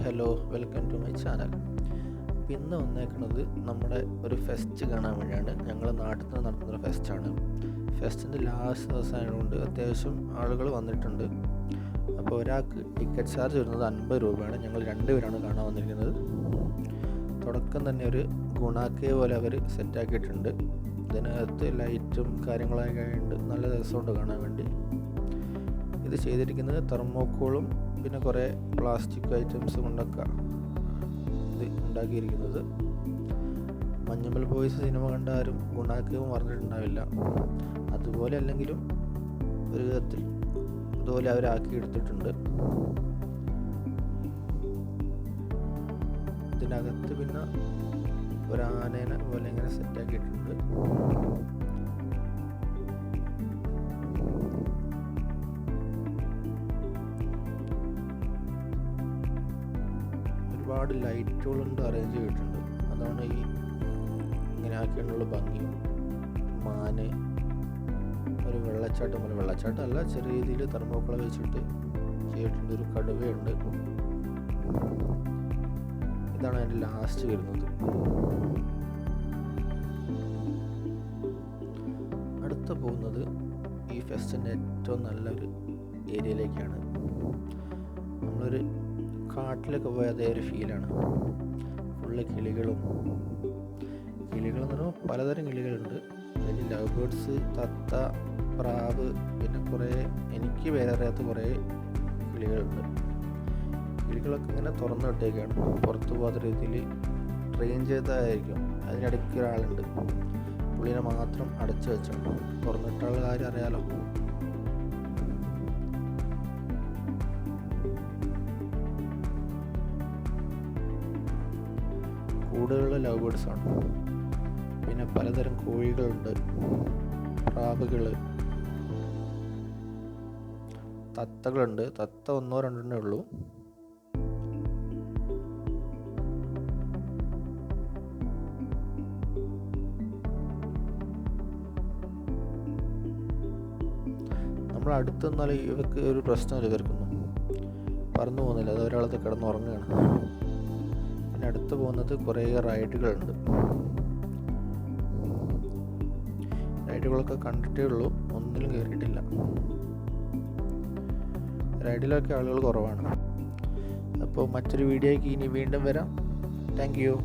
Hello welcome to my channel. അപ്പോൾ ഇന്ന് വന്നേക്കുന്നത് നമ്മുടെ ഒരു ഫെസ്റ്റ് കാണാൻ വേണ്ടിയാണ്. ഞങ്ങൾ നാട്ടിൽ നിന്ന് നടത്തുന്നൊരു ഫെസ്റ്റാണ്. ഫെസ്റ്റിന്റെ ലാസ്റ്റ് ദിവസമായതുകൊണ്ട് അത്യാവശ്യം ആളുകൾ വന്നിട്ടുണ്ട്. അപ്പോൾ ഒരാൾക്ക് ടിക്കറ്റ് ചാർജ് വരുന്നത് അൻപത് രൂപയാണ്. ഞങ്ങൾ രണ്ടുപേരാണ് കാണാൻ വന്നിരിക്കുന്നത്. തുടക്കം തന്നെ ഒരു ഗുണാക്കിയ പോലെ അവർ സെറ്റാക്കിയിട്ടുണ്ട് ഇതിനകത്ത് ലൈറ്റും കാര്യങ്ങളൊക്കെ ഉണ്ട് നല്ല രസമുണ്ട് കാണാൻ വേണ്ടി. ഇത് ചെയ്തിരിക്കുന്നത് തെർമോക്കോളും പിന്നെ കുറേ പ്ലാസ്റ്റിക് ഐറ്റംസ് കൊണ്ടൊക്കെ ഇത് ഉണ്ടാക്കിയിരിക്കുന്നത്. മഞ്ഞമ്മൽ ബോയ്സ് സിനിമ കണ്ട ആരും ഗുണാക്കവും പറഞ്ഞിട്ടുണ്ടാവില്ല അതുപോലെ അല്ലെങ്കിലും ഒരു വിധത്തിൽ അതുപോലെ അവരാക്കി എടുത്തിട്ടുണ്ട് ഇതിനകത്ത് പിന്നെ ഒരു ആനേനെ പോലെ ഇങ്ങനെ സെറ്റാക്കിയിട്ടുണ്ട് ഒരുപാട് ലൈറ്റുകളുണ്ട് അറേഞ്ച് ചെയ്തിട്ടുണ്ട്. അതാണ് ഈ ഇങ്ങനെ ആക്കിയുള്ള ഭംഗി. മാന് ഒരു വെള്ളച്ചാട്ടം പോലെ. വെള്ളച്ചാട്ടം അല്ല ചെറിയ രീതിയിൽ തെർമോക്കള വെച്ചിട്ട് ചെയ്തിട്ടുണ്ട്. ഒരു കടുവയുണ്ട്. ഇതാണ് അതിന്റെ ലാസ്റ്റ് വരുന്നത്. അടുത്ത പോകുന്നത് ഈ ഫെസ്റ്റിന്റെ ഏറ്റവും നല്ലൊരു ഏരിയയിലേക്കാണ്. നമ്മളൊരു കാട്ടിലൊക്കെ പോയ അതേ ഒരു ഫീലാണ് ഫുള്ള് കിളികളും. കിളികളെന്ന് പറയുമ്പോൾ പലതരം കിളികളുണ്ട്. അതിൽ ലവ് ബേർഡ്സ് തത്ത പ്രാവ് പിന്നെ കുറേ എനിക്ക് പേരറിയാത്ത കുറേ കിളികളുണ്ട്. കിളികളൊക്കെ ഇങ്ങനെ തുറന്നു വിട്ടേക്കാണ്. പുറത്തു പോകാത്ത രീതിയിൽ ട്രെയിൻ ചെയ്തതായിരിക്കും അതിനിടയ്ക്ക് ഒരാളുണ്ട്. പുള്ളിനെ മാത്രം അടച്ചു വെച്ചിട്ടുണ്ട് തുറന്നിട്ടുള്ള കാര്യം അറിയാലോ. കൂടുതലുള്ള ലവ് ബേർഡ്സ് ആണ്. പിന്നെ പലതരം കോഴികളുണ്ട് പ്രാവുകൾ തത്തകളുണ്ട്. തത്ത ഒന്നോ രണ്ടെണ്ണേ ഉള്ളൂ. നമ്മൾ അടുത്ത് നിന്നാൽ ഇവർക്ക് ഒരു പ്രശ്നമില്ല ഇവർക്കൊന്നും പറന്നു പോകുന്നില്ല. അത് ഒരാളത് കിടന്നുറങ്ങുകയാണ് അടുത്ത് പോകുന്നത് കുറേ റൈഡുകളുണ്ട്. റൈഡുകളൊക്കെ കണ്ടിട്ടേ ഉള്ളൂ ഒന്നിലും കയറിയിട്ടില്ല റൈഡിലൊക്കെ ആളുകൾ കുറവാണ്. അപ്പോൾ മറ്റൊരു വീഡിയോയ്ക്ക് ഇനി വീണ്ടും വരാം. Thank you.